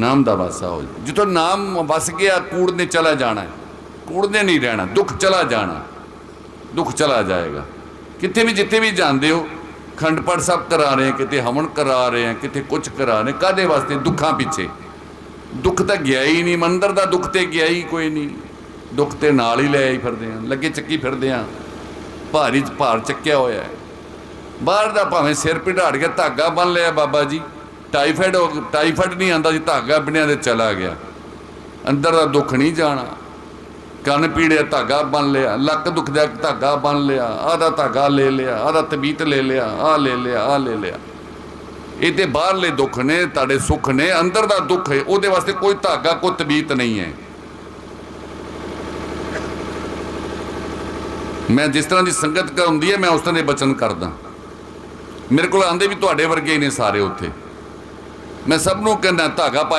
ਨਾਮ ਦਾ ਵਾਸਾ ਹੋ ਜਾਏ। ਜਿੱਥੋਂ ਨਾਮ ਵਸ ਗਿਆ, ਕੂੜ ਨੇ ਚਲਾ ਜਾਣਾ ਹੈ। ਕੂੜ ਨੇ ਨਹੀਂ ਰਹਿਣਾ, ਦੁੱਖ ਚਲਾ ਜਾਣਾ ਦੁੱਖ ਚਲਾ ਜਾਏਗਾ। ਕਿੱਥੇ ਵੀ ਜਿੱਥੇ ਵੀ ਜਾਂਦੇ ਹੋ ਖੰਡ ਪਾਠ ਸਾਹਿਬ ਕਰਾ ਰਹੇ ਆ ਕਿਤੇ ਹਵਨ ਕਰਾ ਰਹੇ ਆ ਕਿਤੇ ਕੁਝ ਕਰਾ ਰਹੇ ਕਾਦੇ ਵਾਸਤੇ? ਦੁੱਖਾਂ ਪਿੱਛੇ। ਦੁੱਖ ਤਾਂ ਗਿਆ ਹੀ ਨਹੀਂ, ਮੰਦਰ ਦਾ ਦੁੱਖ ਤੇ ਗਿਆ ਹੀ ਕੋਈ ਨਹੀਂ। ਦੁੱਖ ਤੇ ਨਾਲ ਹੀ ਲੈ ਆਈ ਫਿਰਦੇ ਆ ਲੱਗੇ ਚੱਕੀ ਫਿਰਦੇ ਆ ਭਾਰੀ ਭਾਰ ਚੱਕਿਆ ਹੋਇਆ ਹੈ। ਬਾਹਰ ਦਾ ਭਾਵੇਂ ਸਿਰ ਪਿਢਾੜ ਕੇ ਧਾਗਾ ਬੰਨ ਲਿਆ ਬਾਬਾ ਜੀ। ਟਾਈਫਾਇਡ ਹੋ- ਟਾਈਫਾਇਡ ਨਹੀਂ ਆਂਦਾ ਸੀ, ਧਾਗਾ ਬਣਿਆ ਦੇ ਚਲਾ ਗਿਆ। ਅੰਦਰ ਦਾ ਦੁੱਖ ਨਹੀਂ ਜਾਣਾ। ਕੰਨ ਪੀੜਿਆ ਧਾਗਾ ਬੰਨ ਲਿਆ, ਲੱਕ ਦੁਖਦਾ ਧਾਗਾ ਬੰਨ ਲਿਆ, ਆਹ ਦਾ ਧਾਗਾ ਲੈ ਲਿਆ, ਆਹ ਦਾ ਤਬੀਤ ਲੈ ਲਿਆ, ਆਹ ਲੈ ਲਿਆ, ਆਹ ਲੈ ਲਿਆ। ਇਹ ਤੇ ਬਾਹਰਲੇ ਦੁੱਖ ਨੇ, ਤੁਹਾਡੇ ਸੁੱਖ ਨੇ, ਅੰਦਰ ਦਾ ਦੁੱਖ ਹੈ, ਉਹਦੇ ਵਾਸਤੇ ਕੋਈ ਧਾਗਾ, ਕੋਈ ਤਬੀਤ ਨਹੀਂ ਹੈ। ਮੈਂ ਜਿਸ ਤਰ੍ਹਾਂ ਦੀ ਸੰਗਤ ਕਰ ਹੁੰਦੀ ਹੈ, ਮੈਂ ਉਸ ਤਰ੍ਹਾਂ ਦੇ ਬਚਨ ਕਰਦਾ। ਮੇਰੇ ਕੋਲ ਆਂਦੇ ਵੀ ਤੁਹਾਡੇ ਵਰਗੇ ਹੀ ਨੇ ਸਾਰੇ ਉੱਥੇ। ਮੈਂ ਸਭ ਨੂੰ ਕਹਿੰਦਾ ਧਾਗਾ ਪਾਇਆ।